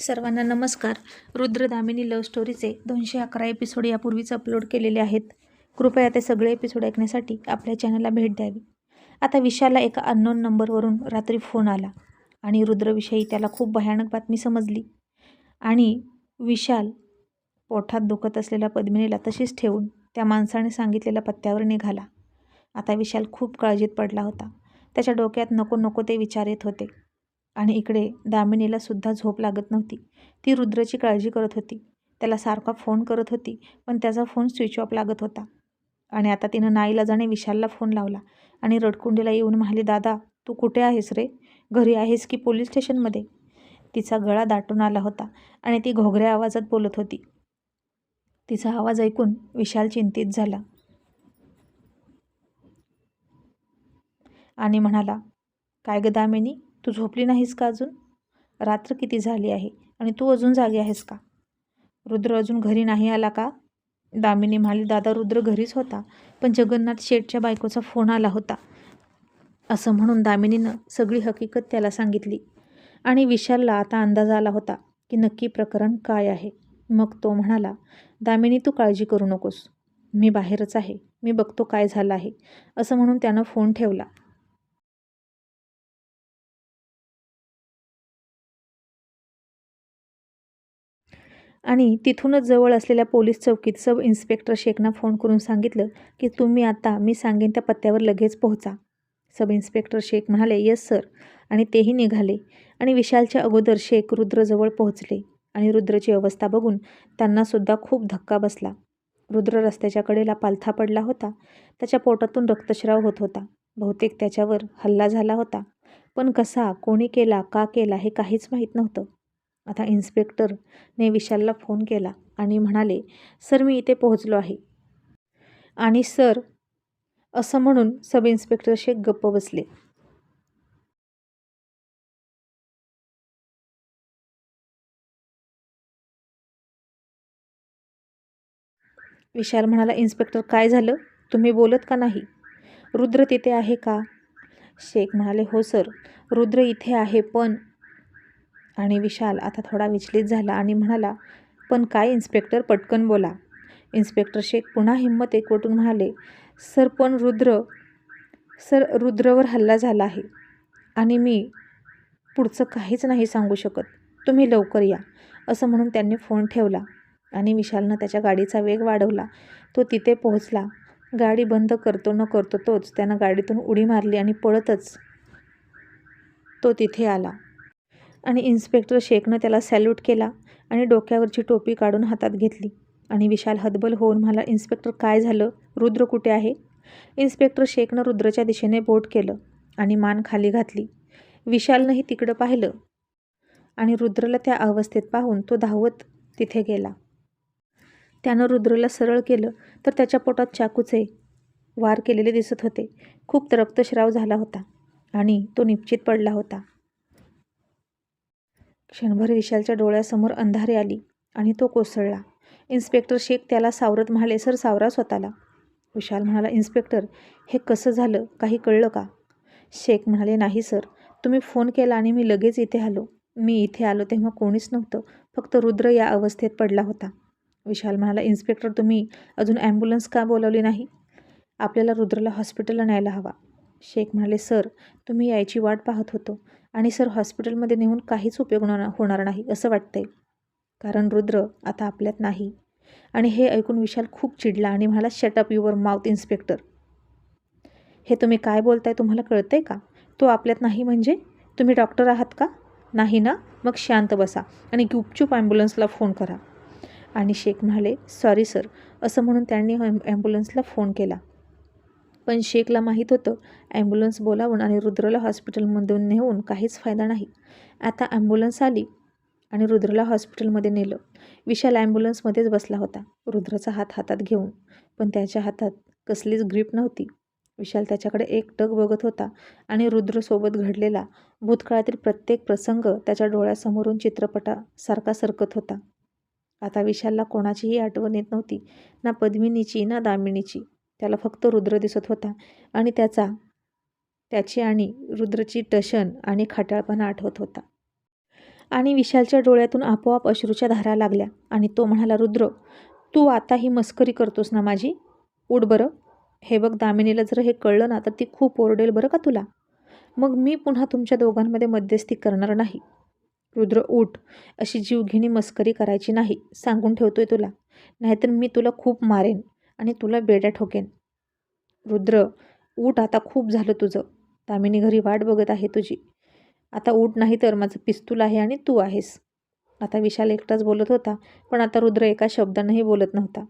सर्वांना नमस्कार. रुद्रदामिनी लव्ह स्टोरीचे दोनशे अकरा एपिसोड यापूर्वीच अपलोड केलेले आहेत. कृपया ते सगळे एपिसोड ऐकण्यासाठी आपल्या चॅनलला भेट द्यावी. आता विशालला एका अननोन नंबरवरून रात्री फोन आला आणि रुद्रविषयी त्याला खूप भयानक बातमी समजली. आणि विशाल पोठात दुखत असलेल्या पद्मिनीला तशीच ठेवून त्या माणसाने सांगितलेल्या पत्त्यावर निघाला. आता विशाल खूप काळजीत पडला होता. त्याच्या डोक्यात नको नको ते विचार येत होते. आणि इकडे दामिनीला सुद्धा झोप लागत नव्हती. ती रुद्रची काळजी करत होती. त्याला सारखा फोन करत होती पण त्याचा फोन स्विच ऑफ लागत होता. आणि आता तिनं नाईला जाणे विशालला फोन लावला आणि रडकुंडीला येऊन म्हणाली दादा तू कुठे आहेस रे? घरी आहेस की पोलीस स्टेशनमध्ये? तिचा गळा दाटून आला होता आणि ती घोगऱ्या आवाजात बोलत होती. तिचा आवाज ऐकून विशाल चिंतित झाला. आणि म्हणाला काय ग दामिनी? तू झोपली नाहीस का अजून? रात्र किती झाली आहे आणि तू अजून जागी आहेस का? रुद्र अजून घरी नाही आला का? दामिनी म्हणाली दादा रुद्र घरीच होता पण जगन्नाथ शेठच्या बायकोचा फोन आला होता. असं म्हणून दामिनीनं सगळी हकीकत त्याला सांगितली. आणि विशालला आता अंदाज आला होता की नक्की प्रकरण काय आहे. मग तो म्हणाला दामिनी तू काळजी करू नकोस. मी बाहेरच आहे. मी बघतो काय झालं आहे. असं म्हणून त्यानं फोन ठेवला. आणि तिथूनच जवळ असलेल्या पोलीस चौकीत सब इन्स्पेक्टर शेखना फोन करून सांगितलं की तुम्ही आता मी सांगेन त्या पत्त्यावर लगेच पोहोचा. सब इन्स्पेक्टर शेख म्हणाले येस सर आणि तेही निघाले. आणि विशालच्या अगोदर शेख रुद्रजवळ पोहोचले आणि रुद्रची अवस्था बघून त्यांनासुद्धा खूप धक्का बसला. रुद्र रस्त्याच्या कडेला पालथा पडला होता. त्याच्या पोटातून रक्तस्राव होत होता. बहुतेक त्याच्यावर हल्ला झाला होता. पण कसा कोणी केला का केला हे काहीच माहीत नव्हतं. आता इन्स्पेक्टरने विशालला फोन केला आणि म्हणाले सर मी इथे पोहोचलो आहे. आणि सर असं म्हणून सब इन्स्पेक्टर शेख गप्प बसले. विशाल म्हणाला इन्स्पेक्टर काय झालं? तुम्ही बोलत का नाही? रुद्र तिथे आहे का? शेख म्हणाले हो सर रुद्र इथे आहे पण आणि विशाल आता थोडा विचलित झाला आणि म्हणाला पण काय इन्स्पेक्टर पटकन बोला. इन्स्पेक्टर शेख पुन्हा हिंमत एकवटून म्हणाले सर पण रुद्र सर रुद्रवर हल्ला झाला आहे आणि मी पुढचं काहीच नाही सांगू शकत. तुम्ही लवकर या. असं म्हणून त्यांनी फोन ठेवला आणि विशालनं त्याच्या गाडीचा वेग वाढवला. तो तिथे पोहोचला. गाडी बंद करतो न करतो तोच त्यानं गाडीतून उडी मारली आणि पळतच तो तिथे आला. आणि इन्स्पेक्टर शेखनं त्याला सॅल्यूट केला आणि डोक्यावरची टोपी काढून हातात घेतली. आणि विशाल हतबल होऊन मला इन्स्पेक्टर काय झालं? रुद्र कुठे आहे? इन्स्पेक्टर शेखनं रुद्रच्या दिशेने बोट केलं आणि मान खाली घातली. विशालनंही तिकडं पाहिलं आणि रुद्रला त्या अवस्थेत पाहून तो धावत तिथे गेला. त्यानं रुद्रला सरळ केलं तर त्याच्या पोटात चाकूचे वार केलेले दिसत होते. खूप रक्तस्राव झाला होता आणि तो निश्चित पडला होता. क्षणभर विशालच्या डोळ्यासमोर अंधारे आली आणि तो कोसळला. इन्स्पेक्टर शेख त्याला सावरत म्हणाले सर सावरा स्वतःला. विशाल म्हणाला इन्स्पेक्टर हे कसं झालं? काही कळलं का? शेख म्हणाले नाही सर. तुम्ही फोन केला आणि मी लगेच इथे आलो. मी इथे आलो तेव्हा कोणीच नव्हतं. फक्त रुद्र या अवस्थेत पडला होता. विशाल म्हणाला इन्स्पेक्टर तुम्ही अजून ॲम्ब्युलन्स का बोलवली नाही? आपल्याला रुद्रला हॉस्पिटलला न्यायला हवा. शेख म्हणाले सर तुम्ही यायची वाट पाहत होतो. आणि सर हॉस्पिटलमध्ये नेऊन काहीच उपयोग होणार नाही असं वाटतंय. कारण रुद्र आता आपल्यात नाही. आणि हे ऐकून विशाल खूप चिडला आणि म्हणाला शटअप युअर माउथ इन्स्पेक्टर हे तुम्ही काय बोलताय तुम्हाला कळतंय का? तो आपल्यात नाही म्हणजे? तुम्ही डॉक्टर आहात का? नाही ना? मग शांत बसा आणि गुपचूप ॲम्ब्युलन्सला फोन करा. आणि शेख म्हणाले सॉरी सर असं म्हणून त्यांनी ॲम्ब्युलन्सला फोन केला. पण शेखला माहीत होतं ॲम्ब्युलन्स बोलावून आणि रुद्रला हॉस्पिटलमधून नेऊन काहीच फायदा नाही. आता ॲम्ब्युलन्स आली आणि रुद्रला हॉस्पिटलमध्ये नेलं. विशाल ॲम्ब्युलन्समध्येच बसला होता रुद्राचा हात हातात घेऊन. पण त्याच्या हातात कसलीच ग्रीप नव्हती. विशाल त्याच्याकडे एक टक बघत होता आणि रुद्रसोबत घडलेला भूतकाळातील प्रत्येक प्रसंग त्याच्या डोळ्यासमोरून चित्रपटासारखा सरकत होता. आता विशालला कोणाचीही आठवण येत नव्हती ना पद्मिनीची ना दामिनीची. त्याला फक्त रुद्र दिसत होता. आणि त्याचा त्याची आणि रुद्रची टशन आणि खाटाळपणा आठवत होता. आणि विशालच्या डोळ्यातून आपोआप अश्रूच्या धारा लागल्या. आणि तो म्हणाला रुद्र तू आता ही मस्करी करतोस ना माझी? उठ बरं. हे बघ दामिनीला जर हे कळलं ना तर ती खूप ओरडेल बरं का तुला? मग मी पुन्हा तुमच्या दोघांमध्ये मध्यस्थी करणार नाही. रुद्र उठ. अशी जीवघेणी मस्करी करायची नाही. सांगून ठेवतोय तुला. नाहीतर मी तुला खूप मारेन. आणि तुला बेड्या ठोकेन. रुद्र ऊट आता खूप झालं तुझं. दामिनी घरी वाट बघत आहे तुझी. आता ऊट नाही तर माझं पिस्तूल आहे आणि तू आहेस. आता विशाल एकटाच बोलत होता पण आता रुद्र एका शब्दानंही बोलत नव्हता.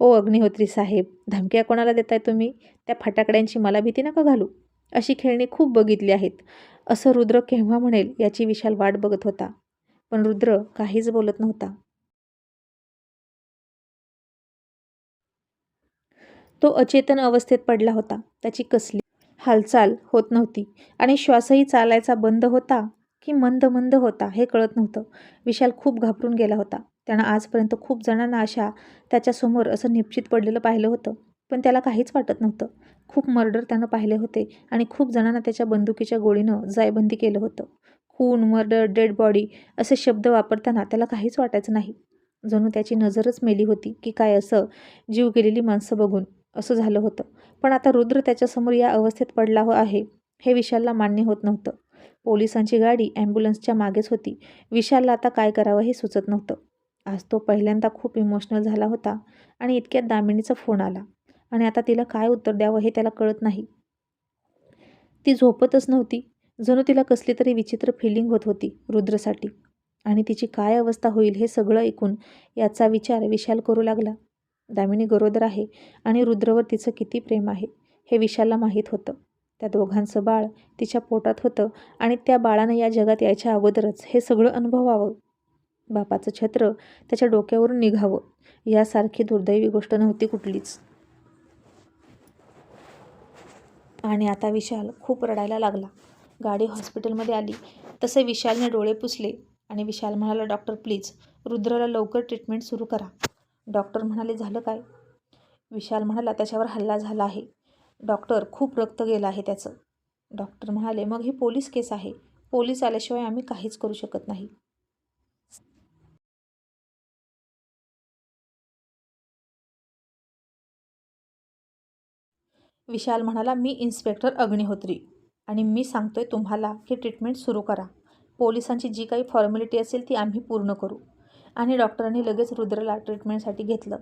ओ अग्निहोत्री साहेब धमक्या कोणाला देताय तुम्ही? त्या फटाकड्यांची मला भीती नका घालू. अशी खेळणी खूप बघितली आहेत. असं रुद्र केव्हा म्हणेल याची विशाल वाट बघत होता. पण रुद्र काहीच बोलत नव्हता. तो अचेतन अवस्थेत पडला होता. त्याची कसली हालचाल होत नव्हती. आणि श्वासही चालायचा बंद होता की मंद मंद होता हे कळत नव्हतं. विशाल खूप घाबरून गेला होता. त्यानं आजपर्यंत खूप जणांना अशा त्याच्यासमोर असं निश्चित पडलेलं पाहिलं होतं. पण त्याला काहीच वाटत नव्हतं. खूप मर्डर त्यानं पाहिले होते आणि खूप जणांना त्याच्या बंदुकीच्या गोळीनं जायबंदी केलं होतं. खून मर्डर डेड बॉडी असे शब्द वापरताना त्याला काहीच वाटायचं नाही. जणू त्याची नजरच मेली होती की काय असं जीव गेलेली माणसं बघून. असं झालं होतं. पण आता रुद्र त्याच्यासमोर या अवस्थेत पडला हो आहे हे विशालला मान्य होत नव्हतं. पोलिसांची गाडी ॲम्ब्युलन्सच्या मागेच होती. विशालला आता काय करावं हे सुचत नव्हतं. आज तो पहिल्यांदा खूप इमोशनल झाला होता आणि इतक्यात दामिनीचा फोन आला. आणि आता तिला काय उत्तर द्यावं हे त्याला कळत नाही. ती झोपतच नव्हती. जणू तिला कसली तरी विचित्र फिलिंग होत होती रुद्रसाठी. आणि तिची काय अवस्था होईल हे सगळं ऐकून याचा विचार विशाल करू लागला. दामिनी गरोदर आहे आणि रुद्रवर तिचं किती प्रेम आहे हे विशालला माहीत होतं. त्या दोघांचं बाळ तिच्या पोटात होतं आणि त्या बाळानं या जगात यायच्या अगोदरच हे सगळं अनुभवावं. बापाचं छत्र त्याच्या डोक्यावरून निघावं यासारखी दुर्दैवी गोष्ट नव्हती कुठलीच. आणि आता विशाल खूप रडायला लागला. गाडी हॉस्पिटलमध्ये आली. तसे विशालने डोळे पुसले आणि विशाल म्हणाला डॉक्टर प्लीज रुद्रला लवकर ट्रीटमेंट सुरू करा. डॉक्टर म्हणाले झालं काय? विशाल म्हणाला त्याच्यावर हल्ला झाला आहे. डॉक्टर खूप रक्त गेलं आहे त्याचं. डॉक्टर म्हणाले मग ही पोलीस केस आहे. पोलीस आल्याशिवाय आम्ही काहीच करू शकत नाही. विशाल म्हणाला मी इन्स्पेक्टर अग्निहोत्री आणि मी सांगतोय तुम्हाला की ट्रीटमेंट सुरू करा. पोलिसांची जी काही फॉर्मॅलिटी असेल ती आम्ही पूर्ण करू. आणि डॉक्टरांनी लगेच रुद्रला ट्रीटमेंटसाठी घेतलं.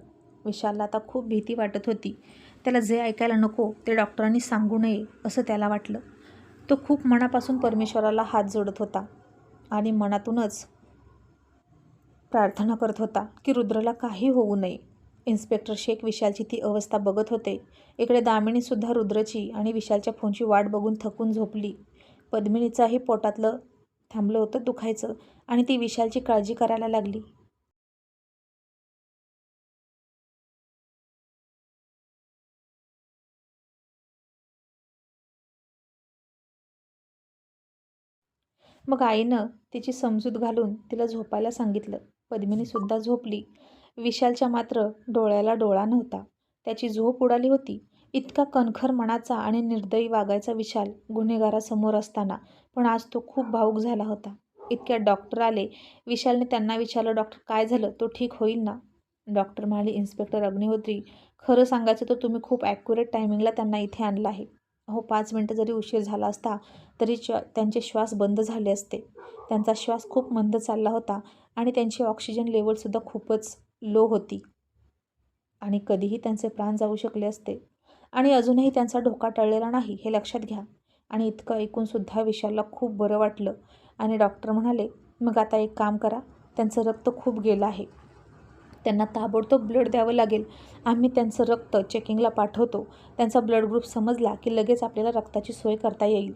विशालला आता खूप भीती वाटत होती. त्याला जे ऐकायला नको ते डॉक्टरांनी सांगू नये असं त्याला वाटलं. तो खूप मनापासून परमेश्वराला हात जोडत होता आणि मनातूनच प्रार्थना करत होता की रुद्रला काही होऊ नये. इन्स्पेक्टर शेख विशालची ती अवस्था बघत होते. इकडे दामिनीसुद्धा रुद्रची आणि विशालच्या फोनची वाट बघून थकून झोपली. पद्मिनीचाही पोटातलं थांबलं होतं दुखायचं आणि ती विशालची काळजी करायला लागली. मग आईनं तिची समजूत घालून तिला झोपायला सांगितलं. पद्मिनीसुद्धा झोपली. विशालच्या मात्र डोळ्याला डोळा नव्हता. त्याची झोप उडाली होती. इतका कणखर मनाचा आणि निर्दयी वागायचा विशाल गुन्हेगारासमोर असताना पण आज तो खूप भावूक झाला होता. इतक्या डॉक्टर आले विशालने त्यांना विचारलं डॉक्टर काय झालं? तो ठीक होईल ना? डॉक्टर म्हणाले इन्स्पेक्टर अग्निहोत्री खरं सांगायचं तर तुम्ही खूप ॲक्युरेट टायमिंगला त्यांना इथे आणलं आहे. अहो पाच मिनटं जरी उशीर झाला असता तरी च त्यांचे श्वास बंद झाले असते. त्यांचा श्वास खूप मंद चालला होता आणि त्यांची ऑक्सिजन लेवलसुद्धा खूपच लो होती. आणि कधीही त्यांचे प्राण जाऊ शकले असते. आणि अजूनही त्यांचा धोका टळलेला नाही हे लक्षात घ्या. आणि इतकं ऐकूनसुद्धा विशालला खूप बरं वाटलं. आणि डॉक्टर म्हणाले मग आता एक काम करा त्यांचं रक्त खूप गेलं आहे. त्यांना ताबडतोब ब्लड द्यावं लागेल. आम्ही त्यांचं रक्त चेकिंगला पाठवतो. त्यांचा ब्लड ग्रुप समजला की लगेच आपल्याला रक्ताची सोय करता येईल.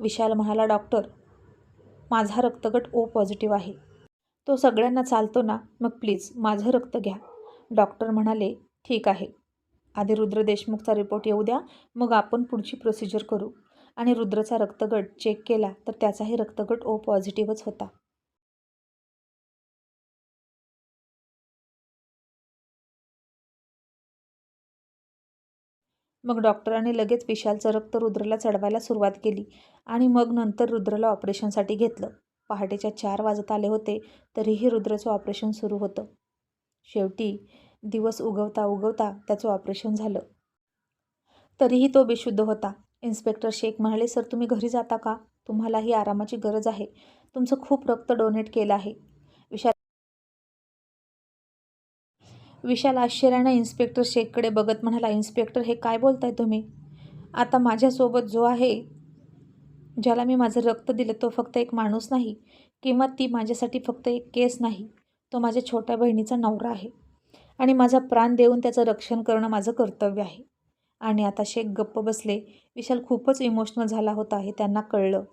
विशाल म्हणाला डॉक्टर माझा रक्तगट ओ पॉझिटिव्ह आहे. तो सगळ्यांना चालतो ना? मग प्लीज माझं रक्त घ्या. डॉक्टर म्हणाले ठीक आहे. आधी रुद्र देशमुखचा रिपोर्ट येऊ द्या. मग आपण पुढची प्रोसिजर करू. आणि रुद्रचा रक्तगट चेक केला तर त्याचाही रक्तगट ओ पॉझिटिव्हच होता. मग डॉक्टरांनी लगेच विशालचं रक्त रुद्रला चढवायला सुरुवात केली आणि मग नंतर रुद्रला ऑपरेशनसाठी घेतलं. पहाटेच्या चार वाजत आले होते तरीही रुद्रचं ऑपरेशन सुरू होतं. शेवटी दिवस उगवता उगवता त्याचं ऑपरेशन झालं. तरीही तो बेशुद्ध होता. इन्स्पेक्टर शेख म्हणाले सर तुम्ही घरी जाता का? तुम्हालाही आरामाची गरज आहे. तुमचं खूप रक्त डोनेट केलं आहे. विशाल विशाल आश्चर्यानं इन्स्पेक्टर शेखकडे बघत म्हणाला इन्स्पेक्टर हे काय बोलताय तुम्ही? आता माझ्यासोबत जो आहे ज्याला मी माझं रक्त दिलं तो फक्त एक माणूस नाही किंवा ती माझ्यासाठी फक्त एक केस नाही तो माझ्या छोट्या बहिणीचा नवरा आहे. आणि माझा प्राण देऊन त्याचं रक्षण करणं माझं कर्तव्य आहे. आणि आता शेख गप्प बसले. विशाल खूपच इमोशनल झाला होता हे त्यांना कळलं.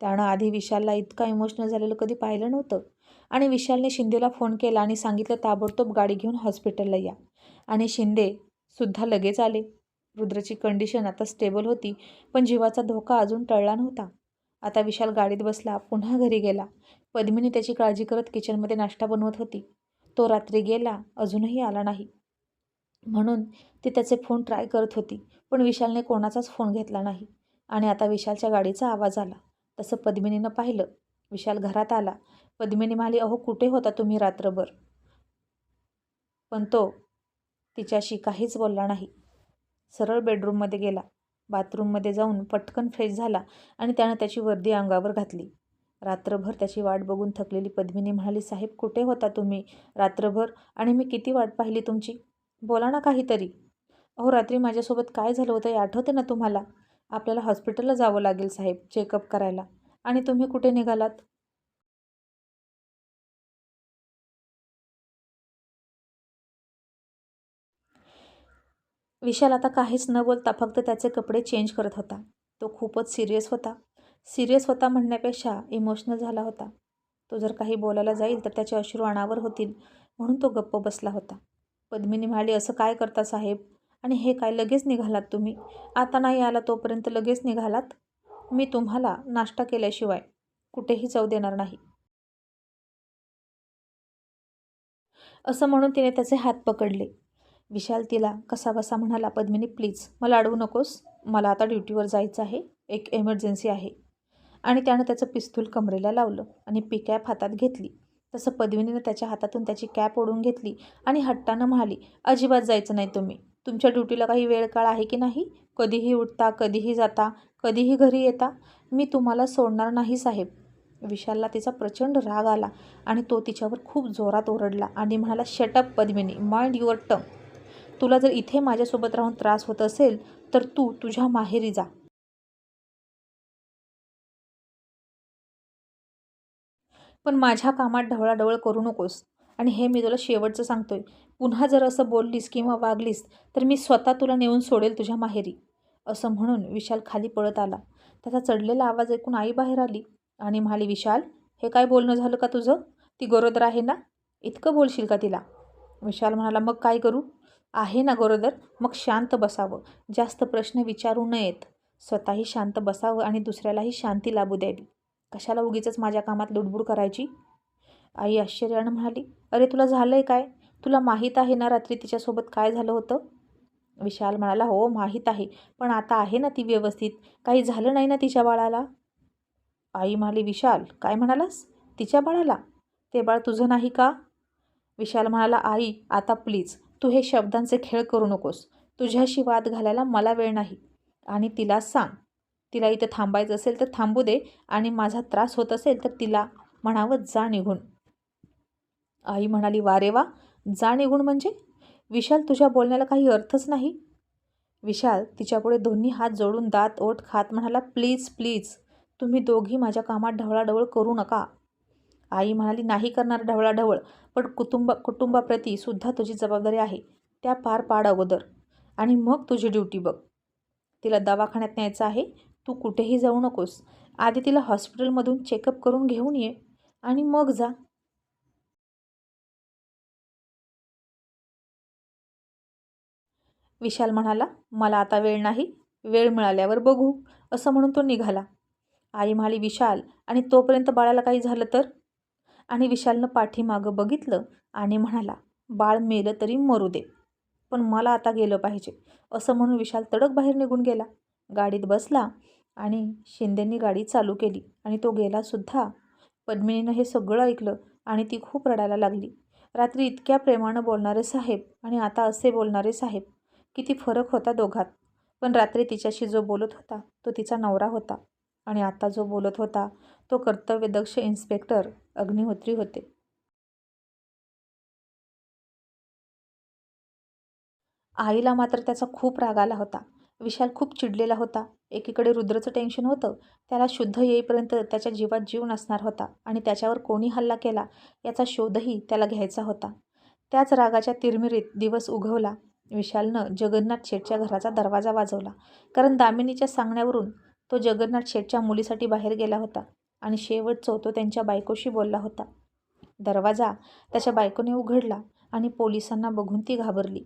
त्यानं आधी विशालला इतका इमोशनल झालेलं कधी पाहिलं नव्हतं. आणि विशालने शिंदेला फोन केला आणि सांगितलं ताबडतोब गाडी घेऊन हॉस्पिटलला या. आणि शिंदे सुद्धा लगेच आले. रुद्रची कंडिशन आता स्टेबल होती पण जीवाचा धोका अजून टळला नव्हता. आता विशाल गाडीत बसला पुन्हा घरी गेला. पद्मिनी त्याची काळजी करत किचनमध्ये नाश्ता बनवत होती. तो रात्री गेला अजूनही आला नाही. म्हणून ती त्याचे फोन ट्राय करत होती पण विशालने कोणाचाच फोन घेतला नाही. आणि आता विशालच्या गाडीचा आवाज आला. तसं पद्मिनीनं पाहिलं. विशाल घरात आला. पद्मिनी म्हणाली अहो कुठे होता तुम्ही रात्रभर? पण तो तिच्याशी काहीच बोलला नाही. सरळ बेडरूममध्ये गेला. बाथरूममध्ये जाऊन पटकन फ्रेश झाला आणि त्यानं त्याची वर्दी अंगावर घातली. रात्रभर त्याची वाट बघून थकलेली पद्मिनी म्हणाली साहेब कुठे होता तुम्ही रात्रभर आणि मी किती वाट पाहिली तुमची? बोला ना काहीतरी. अहो रात्री माझ्यासोबत काय झालं होतं हे आठवते ना तुम्हाला? आपल्याला हॉस्पिटलला जावं लागेल साहेब चेकअप करायला. आणि तुम्ही कुठे निघालात? विशाल आता काहीच न बोलता फक्त त्याचे कपडे चेंज करत होता. तो खूपच सिरियस होता. सिरियस होता म्हणण्यापेक्षा इमोशनल झाला होता. तो जर काही बोलायला जाईल तर त्याचे अश्रू अनावर होतील म्हणून तो गप्प बसला होता. पद्मिनी म्हणाली असं काय करता साहेब? आणि हे काय लगेच निघालात तुम्ही? आता नाही आला तोपर्यंत लगेच निघालात? मी तुम्हाला नाश्ता केल्याशिवाय कुठेही जाऊ देणार नाही. असं म्हणून तिने त्याचे हात पकडले. विशाल तिला कसा बसा म्हणाला पद्मिनी प्लीज मला अडवू नकोस. मला आता ड्युटीवर जायचं आहे. एक एमर्जन्सी आहे. आणि त्यानं त्याचं पिस्तूल कमरेला लावलं आणि पी कॅप हातात घेतली. तसं पद्मिनीनं त्याच्या हातातून त्याची कॅप ओढून घेतली आणि हट्टानं म्हणाली अजिबात जायचं नाही तुम्ही. तुमच्या ड्युटीला काही वेळ काळ आहे की नाही? कधीही उठता कधीही जाता कधीही घरी येता. मी तुम्हाला सोडणार नाही साहेब. विशालला तिचा प्रचंड राग आला आणि तो तिच्यावर खूप जोरात ओरडला आणि म्हणाला shut up Padmini. Mind your tongue तुला जर इथे माझ्यासोबत राहून त्रास होत असेल तर तू तुझ्या माहेरी जा. पण माझ्या कामात ढवळाढवळ करू नकोस. आणि हे मी तुला शेवटचं सांगतोय. पुन्हा जर असं बोललीस किंवा वागलीस तर मी स्वतः तुला नेऊन सोडेल तुझ्या माहेरी. असं म्हणून विशाल खाली पळत आला. त्याचा चढलेला आवाज ऐकून आई बाहेर आली. आणि म्हणाली विशाल हे काय बोलणं झालं का तुझं? ती गरोदर आहे ना? इतकं बोलशील का तिला? विशाल म्हणाला मग काय करू? आहे ना गरोदर? मग शांत बसावं. जास्त प्रश्न विचारू नयेत. स्वतःही शांत बसावं आणि दुसऱ्यालाही शांती लाभू द्यावी. कशाला उगीच माझ्या कामात लुडबुड करायची? आई आश्चर्यानं म्हणाली अरे तुला झालं आहे काय? तुला माहीत आहे ना रात्री तिच्यासोबत काय झालं होतं? विशाल म्हणाला हो माहीत आहे. पण आता आहे ना ती व्यवस्थित? काही झालं नाही ना तिच्या बाळाला? आई म्हणाली विशाल काय म्हणालास? तिच्या बाळाला? ते बाळ तुझं नाही का? विशाल म्हणाला आई आता प्लीज तू हे शब्दांचे खेळ करू नकोस. तुझ्याशी वाद घालायला मला वेळ नाही. आणि तिला सांग. तिला इथं थांबायचं असेल तर थांबू दे आणि माझा त्रास होत असेल तर तिला म्हणावं जा निघून. आई म्हणाली वा रे वा जा निघून म्हणजे? विशाल तुझ्या बोलण्याला काही अर्थच नाही? विशाल तिच्यापुढे दोन्ही हात जोडून दात ओठ खात म्हणाला प्लीज प्लीज तुम्ही दोघी माझ्या कामात ढवळाढवळ करू नका. आई म्हणाली नाही करणार ढवळाढवळ. पण कुटुंब कुटुंबाप्रती सुद्धा तुझी जबाबदारी आहे. त्या पार पाड अगोदर. आणि मग तुझी ड्युटी बघ. तिला दवाखान्यात न्यायचं आहे. तू कुठेही जाऊ नकोस. आधी तिला हॉस्पिटलमधून चेकअप करून घेऊन ये. आणि मग जा. विशाल म्हणाला मला आता वेळ नाही. वेळ मिळाल्यावर बघू. असं म्हणून तो निघाला. आई म्हणाली विशाल आणि तोपर्यंत बाळाला काही झालं तर? आणि विशालनं पाठीमागं बघितलं आणि म्हणाला बाळ मेलं तरी मरू दे पण मला आता गेलं पाहिजे. असं म्हणून विशाल तडक बाहेर निघून गेला. गाडीत बसला आणि शिंदेंनी गाडी चालू केली आणि तो गेलासुद्धा पद्मिनीनं हे सगळं ऐकलं आणि ती खूप रडायला लागली. रात्री इतक्या प्रेमानं बोलणारे साहेब आणि आता असे बोलणारे साहेब किती फरक होता दोघात. पण रात्री तिच्याशी जो बोलत होता तो तिचा नवरा होता. आणि आता जो बोलत होता तो कर्तव्यदक्ष इन्स्पेक्टर अग्निहोत्री होते. आईला मात्र त्याचा खूप राग आला होता. विशाल खूप चिडलेला होता. एकीकडे रुद्रचं टेन्शन होतं. त्याला शुद्ध येईपर्यंत त्याच्या जीवात जीव नसणार होता आणि त्याच्यावर कोणी हल्ला केला याचा शोधही त्याला घ्यायचा होता. त्याच रागाच्या तिरमिरीत दिवस उगवला. विशालनं जगन्नाथ शेठच्या घराचा दरवाजा वाजवला. कारण दामिनीच्या सांगण्यावरून तो जगन्नाथ शेठच्या मुलीसाठी बाहेर गेला होता आणि शेवटचं तो त्यांच्या बायकोशी बोलला होता. दरवाजा त्याच्या बायकोने उघडला आणि पोलिसांना बघून ती घाबरली.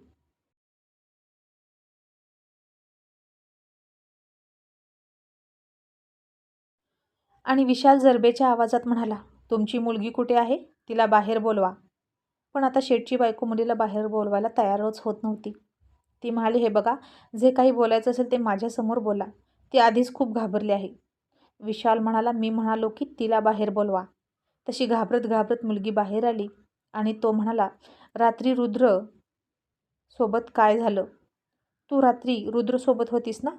आणि विशाल जरबेच्या आवाजात म्हणाला तुमची मुलगी कुठे आहे? तिला बाहेर बोलवा. पण आता शेठची बायको मुलीला बाहेर बोलवायला तयारच होत नव्हती. ती म्हणाली हे बघा जे काही बोलायचं असेल ते माझ्यासमोर बोला. ती आधीच खूप घाबरली आहे. विशाल म्हणाला मी म्हणालो की तिला बाहेर बोलवा. तशी घाबरत घाबरत मुलगी बाहेर आली आणि तो म्हणाला रात्री रुद्र सोबत काय झालं? तू रात्री रुद्रसोबत होतीस ना?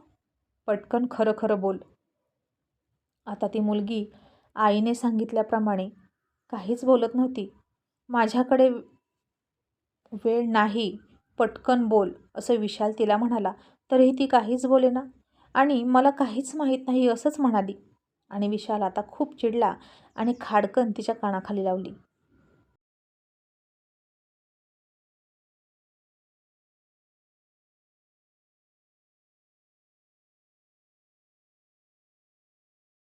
पटकन खरं खरं बोल. आता ती मुलगी आईने सांगितल्याप्रमाणे काहीच बोलत नव्हती. माझ्याकडे वेळ नाही पटकन बोल असं विशाल तिला म्हणाला तरीही ती काहीच बोले ना? आणि मला काहीच माहीत नाही असंच म्हणाली. आणि विशाल आता खूप चिडला आणि खाडकन तिच्या कानाखाली लावली.